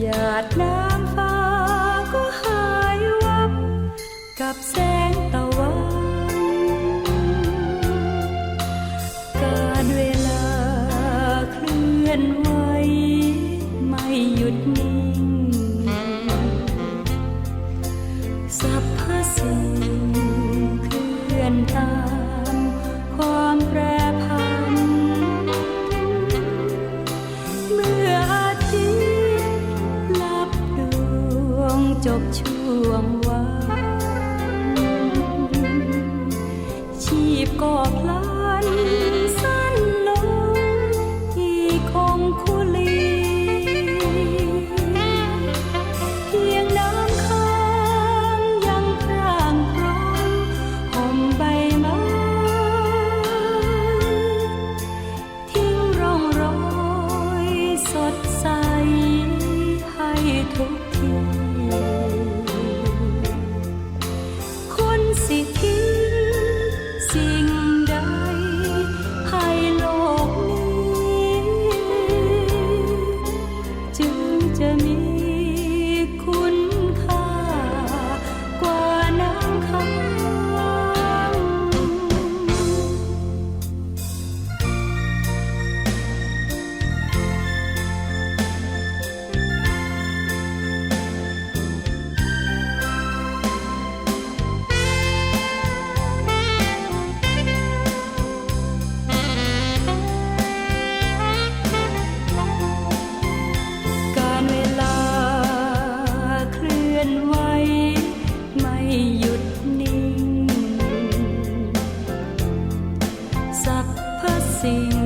หยาดน้ำฟ้าก็หายวับกับแสง จบช่วง 着你。see.